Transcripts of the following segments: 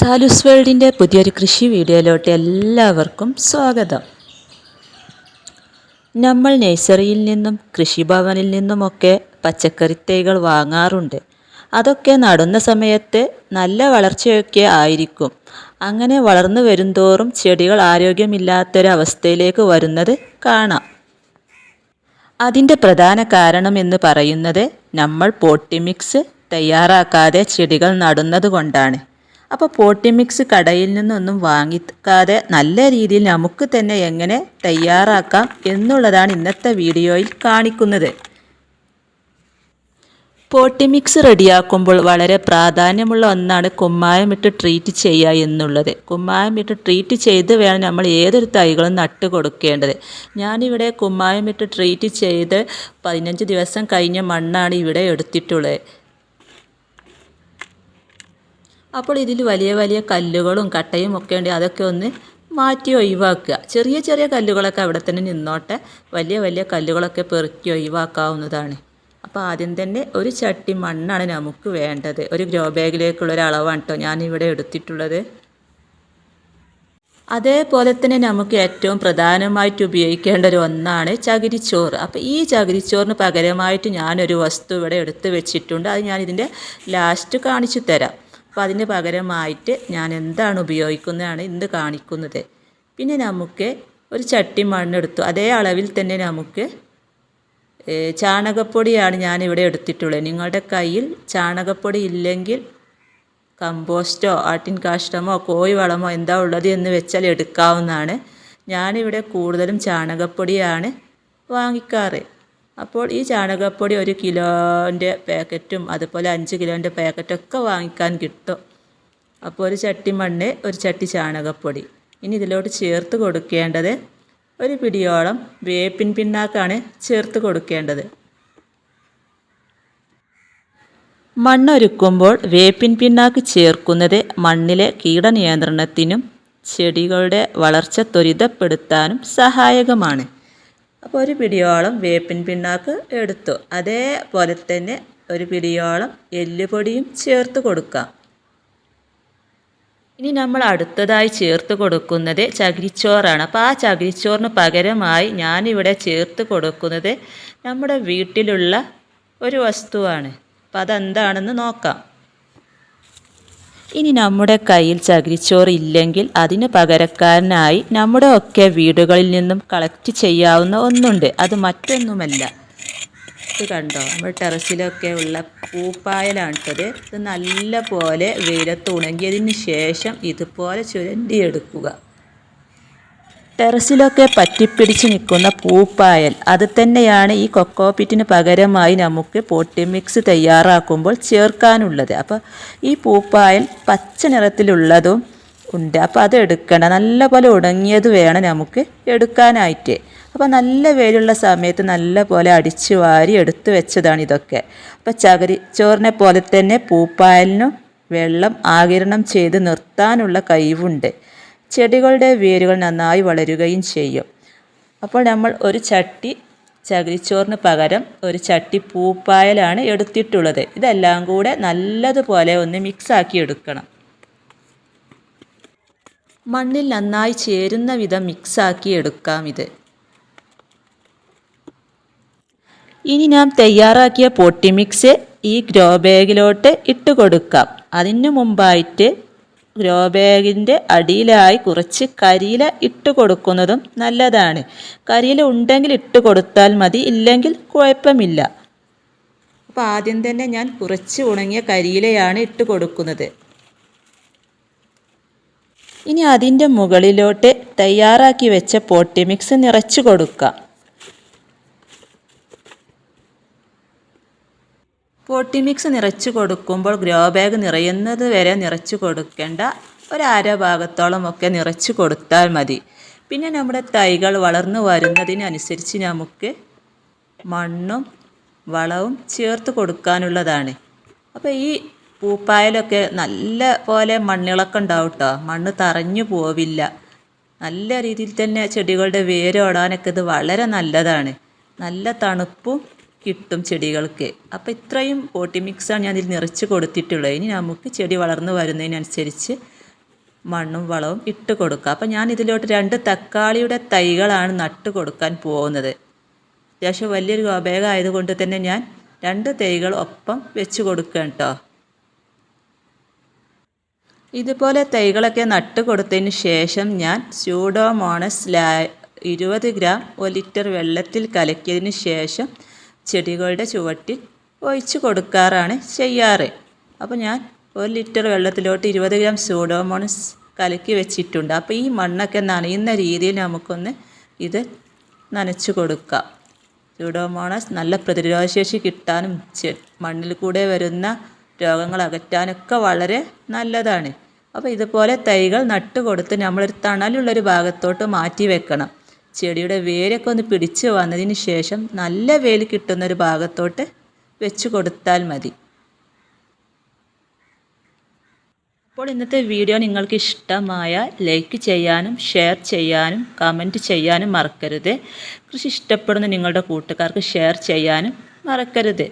സാലൂസ് വേൾഡിന്റെ പുതിയൊരു കൃഷി വീഡിയോയിലോട്ട് എല്ലാവർക്കും സ്വാഗതം. നമ്മൾ നഴ്സറിയിൽ നിന്നും കൃഷിഭവനിൽ നിന്നുമൊക്കെ പച്ചക്കറി തൈകൾ വാങ്ങാറുണ്ട്. അതൊക്കെ നടുന്ന സമയത്ത് നല്ല വളർച്ചയൊക്കെ ആയിരിക്കും. അങ്ങനെ വളർന്നു വരുംതോറും ചെടികൾ ആരോഗ്യമില്ലാത്തൊരവസ്ഥയിലേക്ക് വരുന്നത് കാണാം. അതിന്റെ പ്രധാന കാരണം എന്ന് പറയുന്നത് നമ്മൾ പോട്ടിമിക്സ് തയ്യാറാക്കാതെ ചെടികൾ നടുന്നത് കൊണ്ടാണ്. അപ്പോൾ പോട്ടി മിക്സ് കടയിൽ നിന്നൊന്നും വാങ്ങിക്കാതെ നല്ല രീതിയിൽ നമുക്ക് തന്നെ എങ്ങനെ തയ്യാറാക്കാം എന്നുള്ളതാണ് ഇന്നത്തെ വീഡിയോയിൽ കാണിക്കുന്നത്. പോട്ടി മിക്സ് റെഡിയാക്കുമ്പോൾ വളരെ പ്രാധാന്യമുള്ള ഒന്നാണ് കുമ്മായമിട്ട് ട്രീറ്റ് ചെയ്യുക എന്നുള്ളത്. കുമ്മായമിട്ട് ട്രീറ്റ് ചെയ്ത് വേണം നമ്മൾ ഏതൊരു തൈകളും നട്ട് കൊടുക്കേണ്ടത്. ഞാനിവിടെ കുമ്മായമിട്ട് ട്രീറ്റ് ചെയ്ത് പതിനഞ്ച് ദിവസം കഴിഞ്ഞ മണ്ണാണ് ഇവിടെ എടുത്തിട്ടുള്ളത്. അപ്പോൾ ഇതിൽ വലിയ വലിയ കല്ലുകളും കട്ടയും ഒക്കെ ഉണ്ട്. അതൊക്കെ ഒന്ന് മാറ്റി ഒഴിവാക്കുക. ചെറിയ ചെറിയ കല്ലുകളൊക്കെ അവിടെ തന്നെ നിന്നോട്ടെ. വലിയ വലിയ കല്ലുകളൊക്കെ പെറുക്കി ഒഴിവാക്കാവുന്നതാണ്. അപ്പോൾ ആദ്യം തന്നെ ഒരു ചട്ടി മണ്ണാണ് നമുക്ക് വേണ്ടത്. ഒരു ഗ്രോ ബാഗിലേക്കുള്ള ഒരു അളവാണ് കേട്ടോ ഞാനിവിടെ എടുത്തിട്ടുള്ളത്. അതേപോലെ തന്നെ നമുക്ക് ഏറ്റവും പ്രധാനമായിട്ട് ഉപയോഗിക്കേണ്ട ഒരു ഒന്നാണ് ചകിരിച്ചോറ്. അപ്പോൾ ഈ ചകിരിച്ചോറിന് പകരമായിട്ട് ഞാനൊരു വസ്തു ഇവിടെ എടുത്ത് വെച്ചിട്ടുണ്ട്. അത് ഞാനിതിന്റെ ലാസ്റ്റ് കാണിച്ചു തരാം. അപ്പോൾ അതിന് പകരമായിട്ട് ഞാൻ എന്താണ് ഉപയോഗിക്കുന്നതാണ് ഇന്ന് കാണിക്കുന്നത്. പിന്നെ നമുക്ക് ഒരു ചട്ടി മണ്ണെടുത്തു അതേ അളവിൽ തന്നെ നമുക്ക് ചാണകപ്പൊടിയാണ് ഞാൻ ഞാനിവിടെ എടുത്തിട്ടുള്ളത്. നിങ്ങളുടെ കയ്യിൽ ചാണകപ്പൊടി ഇല്ലെങ്കിൽ കമ്പോസ്റ്റോ ആട്ടിൻ കാഷ്ടമോ കോഴി വളമോ എന്താ ഉള്ളത് എന്ന് വെച്ചാൽ എടുക്കാവുന്നതാണ്. ഞാനിവിടെ കൂടുതലും ചാണകപ്പൊടിയാണ് വാങ്ങിക്കാറ്. അപ്പോൾ ഈ ചാണകപ്പൊടി ഒരു കിലോന്റെ പാക്കറ്റും അതുപോലെ അഞ്ച് കിലോന്റെ പാക്കറ്റൊക്കെ വാങ്ങിക്കാൻ കിട്ടും. അപ്പോൾ ഒരു ചട്ടി മണ്ണ് ഒരു ചട്ടി ചാണകപ്പൊടി. ഇനി ഇതിലോട്ട് ചേർത്ത് കൊടുക്കേണ്ടത് ഒരു പിടിയോളം വേപ്പിൻ പിണ്ണാക്കാണ് ചേർത്ത് കൊടുക്കേണ്ടത്. മണ്ണൊരുക്കുമ്പോൾ വേപ്പിൻ പിണ്ണാക്ക് ചേർക്കുന്നത് മണ്ണിലെ കീടനിയന്ത്രണത്തിനും ചെടികളുടെ വളർച്ച ത്വരിതപ്പെടുത്താനും സഹായകമാണ്. അപ്പോൾ ഒരു പിടിയോളം വേപ്പിൻ പിണ്ണാക്ക് എടുത്തു. അതേപോലെ തന്നെ ഒരു പിടിയോളം എല്ലുപൊടിയും ചേർത്ത് കൊടുക്കാം. ഇനി നമ്മൾ അടുത്തതായി ചേർത്ത് കൊടുക്കുന്നത് ചകിരിച്ചോറാണ്. അപ്പോൾ ആ ചകിരിച്ചോറിന് പകരമായി ഞാനിവിടെ ചേർത്ത് കൊടുക്കുന്നത് നമ്മുടെ വീട്ടിലുള്ള ഒരു വസ്തുവാണ്. അപ്പോൾ അതെന്താണെന്ന് നോക്കാം. ഇനി നമ്മുടെ കയ്യിൽ ചകിരിച്ചോറ് ഇല്ലെങ്കിൽ അതിന് പകരക്കാരനായി നമ്മുടെ ഒക്കെ വീടുകളിൽ നിന്നും കളക്ട് ചെയ്യാവുന്ന ഒന്നുണ്ട്. അത് മറ്റൊന്നുമല്ല. ഇത് കണ്ടോ? നമ്മുടെ ടെറസിലൊക്കെ ഉള്ള പൂപ്പായലാണ് ഇത് ഇത് നല്ല പോലെ വെയിലത്ത് ഉണങ്ങിയതിന് ശേഷം ഇതുപോലെ ചുരണ്ടിയെടുക്കുക. ടെറസിലൊക്കെ പറ്റിപ്പിടിച്ച് നിൽക്കുന്ന പൂപ്പായൽ. അത് തന്നെയാണ് ഈ കൊക്കോപിറ്റിന് പകരമായി നമുക്ക് പോട്ടി മിക്സ് തയ്യാറാക്കുമ്പോൾ ചേർക്കാനുള്ളത്. അപ്പോൾ ഈ പൂപ്പായൽ പച്ച നിറത്തിലുള്ളതും ഉണ്ട്. അപ്പോൾ അത് എടുക്കണം നല്ല പോലെ ഉണങ്ങിയത് വേണം നമുക്ക് എടുക്കാനായിട്ട്. അപ്പോൾ നല്ല വെയിലുള്ള സമയത്ത് നല്ല പോലെ അടിച്ചു വാരി എടുത്തു വെച്ചതാണ് ഇതൊക്കെ. അപ്പോൾ ചകരി ചോറിനെ പോലെ തന്നെ പൂപ്പായലിനും വെള്ളം ആകിരണം ചെയ്ത് നിർത്താനുള്ള കഴിവുണ്ട്. ചെടികളുടെ വേരുകൾ നന്നായി വളരുകയും ചെയ്യും. അപ്പോൾ നമ്മൾ ഒരു ചട്ടി ചകിരിച്ചോറിന് പകരം ഒരു ചട്ടി പൂപ്പായലാണ് എടുത്തിട്ടുള്ളത്. ഇതെല്ലാം കൂടെ നല്ലതുപോലെ ഒന്ന് മിക്സാക്കി എടുക്കണം. മണ്ണിൽ നന്നായി ചേരുന്ന വിധം മിക്സാക്കി എടുക്കാം ഇത്. ഇനി നാം തയ്യാറാക്കിയ പൊട്ടിമിക്സ് ഈ ഗ്രോ ബാഗിലോട്ട് ഇട്ട് കൊടുക്കാം അതിനു മുമ്പായിട്ട് ഗ്രോ ബാഗിന്റെ അടിയിലായി കുറച്ച് കരിയില ഇട്ട് കൊടുക്കുന്നതും നല്ലതാണ്. കരിയില ഉണ്ടെങ്കിൽ ഇട്ട് കൊടുത്താൽ മതി ഇല്ലെങ്കിൽ കുഴപ്പമില്ല. അപ്പോൾ ആദ്യം തന്നെ ഞാൻ കുറച്ച് ഉണങ്ങിയ കരിയിലയാണ് ഇട്ട് കൊടുക്കുന്നത്. ഇനി അതിന്റെ മുകളിലോട്ട് തയ്യാറാക്കി വെച്ച പോട്ടി മിക്സ് നിറച്ചു കൊടുക്കാം. പോട്ടി മിക്സ് നിറച്ച് കൊടുക്കുമ്പോൾ ഗ്രോ ബാഗ് നിറയുന്നത് വരെ നിറച്ച് കൊടുക്കേണ്ട ഒരു അര ഭാഗത്തോളം ഒക്കെ നിറച്ച് കൊടുത്താൽ മതി. പിന്നെ നമ്മുടെ തൈകൾ വളർന്നു വരുന്നതിനനുസരിച്ച് നമുക്ക് മണ്ണും വളവും ചേർത്ത് കൊടുക്കാനുള്ളതാണ്. അപ്പോൾ ഈ പൂപ്പായലൊക്കെ നല്ല പോലെ മണ്ണിളക്കം ഉണ്ടാവും കേട്ടോ മണ്ണ് തറഞ്ഞു പോവില്ല. നല്ല രീതിയിൽ തന്നെ ചെടികളുടെ വേരോടാനൊക്കെ ഇത് വളരെ നല്ലതാണ്. നല്ല തണുപ്പും കിട്ടും ചെടികൾക്ക്. അപ്പോൾ ഇത്രയും പോട്ടി മിക്സാണ് ഞാൻ ഇതിൽ നിറച്ച് കൊടുത്തിട്ടുള്ളത് ഇനി നമുക്ക് ചെടി വളർന്നു വരുന്നതിനനുസരിച്ച് മണ്ണും വളവും ഇട്ട് കൊടുക്കുക അപ്പോൾ ഞാൻ ഇതിലോട്ട് രണ്ട് തക്കാളിയുടെ തൈകളാണ് നട്ട് കൊടുക്കാൻ പോകുന്നത്. അത്യാവശ്യം വലിയൊരു ഗോബേഗ ആയതുകൊണ്ട് തന്നെ ഞാൻ രണ്ട് തൈകൾ ഒപ്പം വെച്ച് കൊടുക്കുകയാണ് കേട്ടോ. ഇതുപോലെ തൈകളൊക്കെ നട്ട് കൊടുത്തതിന് ശേഷം ഞാൻ സ്യൂഡോമോണസ് ലാ ഇരുപത് ഗ്രാം ഒരു ലിറ്റർ വെള്ളത്തിൽ കലക്കിയതിന് ശേഷം ചെടികളുടെ ചുവട്ടിൽ ഒഴിച്ചു കൊടുക്കാറാണ് ചെയ്യാറ്. അപ്പോൾ ഞാൻ ഒരു ലിറ്റർ വെള്ളത്തിലോട്ട് ഇരുപത് ഗ്രാം സൂഡോമോണസ് കലക്കി വെച്ചിട്ടുണ്ട്. അപ്പോൾ ഈ മണ്ണൊക്കെ നനയുന്ന രീതിയിൽ നമുക്കൊന്ന് ഇത് നനച്ചു കൊടുക്കാം. സൂഡോമോണസ് നല്ല പ്രതിരോധശേഷി കിട്ടാനും മണ്ണിൽ കൂടെ വരുന്ന രോഗങ്ങൾ അകറ്റാനൊക്കെ വളരെ നല്ലതാണ്. അപ്പോൾ ഇതുപോലെ തൈകൾ നട്ട് കൊടുത്ത് നമ്മളൊരു തണലുള്ളൊരു ഭാഗത്തോട്ട് മാറ്റി വെക്കണം. ചെടിയുടെ വേരൊക്കെ ഒന്ന് പിടിച്ച് വന്നതിന് ശേഷം നല്ല വേൽ കിട്ടുന്നൊരു ഭാഗത്തോട്ട് വെച്ച് കൊടുത്താൽ മതി. അപ്പോൾ ഇന്നത്തെ വീഡിയോ നിങ്ങൾക്ക് ഇഷ്ടമായ ലൈക്ക് ചെയ്യാനും ഷെയർ ചെയ്യാനും കമന്റ് ചെയ്യാനും മറക്കരുത്. കൃഷി ഇഷ്ടപ്പെടുന്ന നിങ്ങളുടെ കൂട്ടുകാർക്ക് ഷെയർ ചെയ്യാനും മറക്കരുത്.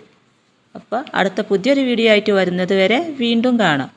അപ്പോൾ അടുത്ത പുതിയൊരു വീഡിയോ ആയിട്ട് വരുന്നത് വരെ വീണ്ടും കാണാം.